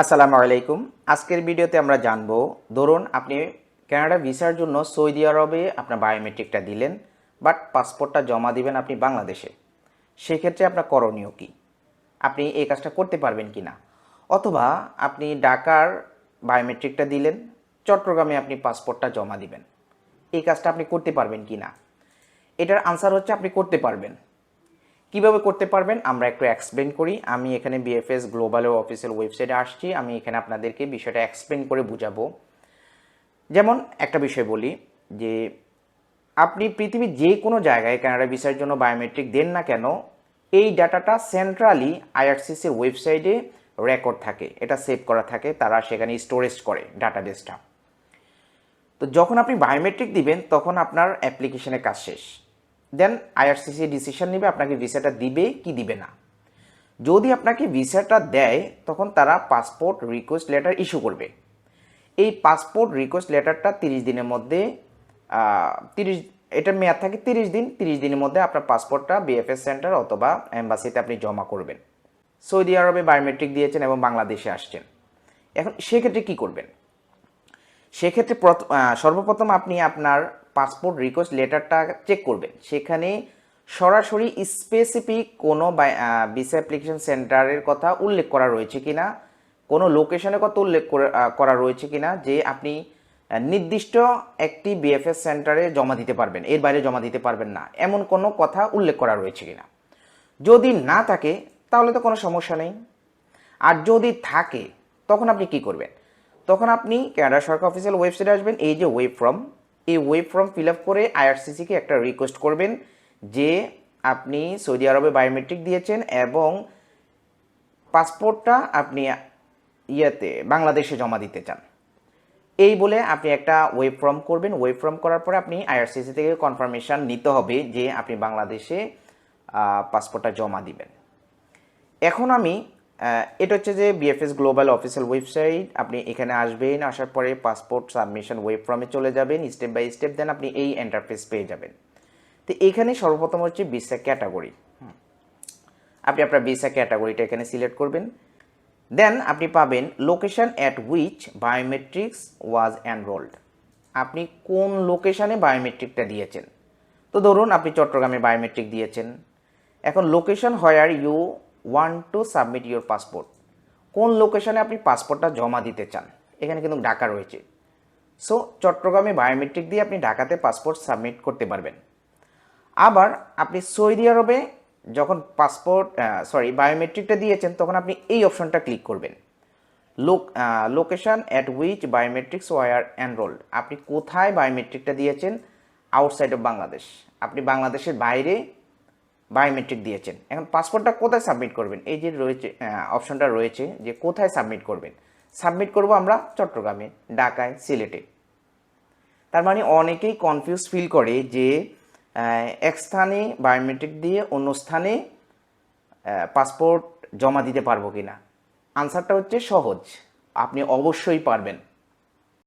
আসসালামু আলাইকুম। আজকের ভিডিওতে আমরা জানব, ধরুন আপনি কানাডা ভিসার জন্য সৌদি আরবে আপনার বায়োমেট্রিকটা দিলেন, বাট পাসপোর্টটা জমা দিবেন আপনি বাংলাদেশে। সেক্ষেত্রে আপনার করণীয় কী? আপনি এই কাজটা করতে পারবেন কি না অথবা আপনি ঢাকার বায়োমেট্রিকটা দিলেন, চট্টগ্রামে আপনি পাসপোর্টটা জমা দিবেন। এই কাজটা আপনি করতে পারবেন কি না এটার আনসার হচ্ছে আপনি করতে পারবেন। কীভাবে করতে পারবেন, আমরা একটু এক্সপ্লেন করি। আমি এখানে বিএফএস গ্লোবালের অফিসিয়াল ওয়েবসাইটে আসছি। আমি এখানে আপনাদেরকে বিষয়টা এক্সপ্লেন করে বুঝাবো। যেমন একটা বিষয় বলি যে, আপনি পৃথিবীর যে কোনো জায়গায় কানাডা ভিসার জন্য বায়োমেট্রিক দেন না কেন, এই ডাটাটা সেন্ট্রালি আইআরসিসির ওয়েবসাইটে রেকর্ড থাকে। এটা সেভ করা থাকে, তারা সেখানে স্টোরেজ করে ডাটাবেসটা তো যখন আপনি বায়োমেট্রিক দিবেন, তখন আপনার অ্যাপ্লিকেশনের কাজ শেষ। দেন আইআরসিসি ডিসিশন নেবে, আপনাকে ভিসাটা দিবে কি দিবে না। যদি আপনাকে ভিসাটা দেয়, তখন তারা পাসপোর্ট রিকোয়েস্ট লেটার ইস্যু করবে। এই পাসপোর্ট রিকোয়েস্ট লেটারটা তিরিশ দিনের মধ্যে তিরিশ, এটার মেয়াদ থাকে তিরিশ দিন, তিরিশ দিনের মধ্যে আপনার পাসপোর্টটা বিএফএস সেন্টার অথবা এম্বাসিতে আপনি জমা করবেন। সৌদি আরবে বায়োমেট্রিক দিয়েছেন এবং বাংলাদেশে আসছেন। এখন সেক্ষেত্রে কি করবেন? সেক্ষেত্রে প্রথ- সর্বপ্রথম আপনি আপনার পাসপোর্ট রিকোয়েস্ট লেটারটা চেক করবেন। সেখানে সরাসরি স্পেসিফিক কোনো ভিসা অ্যাপ্লিকেশন সেন্টারের কথা উল্লেখ করা রয়েছে কি না কোনো লোকেশনের কথা উল্লেখ করে- রয়েছে কি না যে আপনি নির্দিষ্ট একটি বিএফএস সেন্টারে জমা দিতে পারবেন, এর বাইরে জমা দিতে পারবেন না, এমন কোনো কথা উল্লেখ করা রয়েছে কি না যদি না থাকে, তাহলে তো কোনো সমস্যা নেই। আর যদি থাকে, তখন আপনি কি করবেন? তখন আপনি কানাডা সরকার অফিসিয়াল ওয়েবসাইটে আসবেন, এই যে ওয়েব ফর্ম এই ওয়েব ফর্ম ফিল আপ করে আইআরসিসিকে একটা রিকোয়েস্ট করবেন যে আপনি সৌদি আরবে বায়োমেট্রিক দিয়েছেন এবং পাসপোর্টটা আপনি ইয়েতে বাংলাদেশে জমা দিতে চান। এই বলে আপনি একটা ওয়েব ফর্ম করবেন। ওয়েব ফর্ম করার পরে আপনি আইআরসিসি থেকে কনফার্মেশন নিতে হবে যে আপনি বাংলাদেশে পাসপোর্টটা জমা দিবেন। এখন আমি এটা হচ্ছে যে বিএফএস গ্লোবাল অফিসিয়াল ওয়েবসাইট আপনি এখানে আসবেন, আসার পরে পাসপোর্ট সাবমিশন ওয়েব ফর্মে চলে যাবেন স্টেপ বাই স্টেপ দেন আপনি এই এন্টারফেস পেয়ে যাবেন। তো এখানে সর্বপ্রথম হচ্ছে ভিসা ক্যাটাগরি আপনি আপনার ভিসা ক্যাটাগরিটা এখানে সিলেক্ট করবেন। দেন আপনি পাবেন location at which biometrics was enrolled আপনি কোন লোকেশানে বায়োমেট্রিকটা দিয়েছেন? তো ধরুন আপনি চট্টগ্রামে বায়োমেট্রিক দিয়েছেন। এখন location where you want to submit your passport কোন লোকেশনে আপনি পাসপোর্টটা জমা দিতে চান? এখানে কিন্তু ঢাকা রয়েছে। সো চট্টগ্রামে বায়োমেট্রিক দিয়ে আপনি ঢাকাতে পাসপোর্ট সাবমিট করতে পারবেন। আবার আপনি সৌদি আরবে যখন পাসপোর্ট সরি বায়োমেট্রিকটা দিয়েছেন, তখন আপনি এই অপশনটা ক্লিক করবেন। লোক location at which biometrics were enrolled আপনি কোথায় বায়োমেট্রিকটা দিয়েছেন? আউটসাইড অফ বাংলাদেশ আপনি বাংলাদেশের বাইরে বায়োমেট্রিক দিয়েছেন। এখন পাসপোর্টটা কোথায় সাবমিট করবেন? এই যে রয়েছে অপশনটা রয়েছে যে কোথায় সাবমিট করবেন? সাবমিট করব আমরা চট্টগ্রামে, ঢাকায়, সিলেটে। তার মানে অনেকেই কনফিউজ ফিল করে যে এক স্থানে বায়োমেট্রিক দিয়ে অন্য স্থানে পাসপোর্ট জমা দিতে পারব কি না আনসারটা হচ্ছে সহজ। আপনি অবশ্যই পারবেন।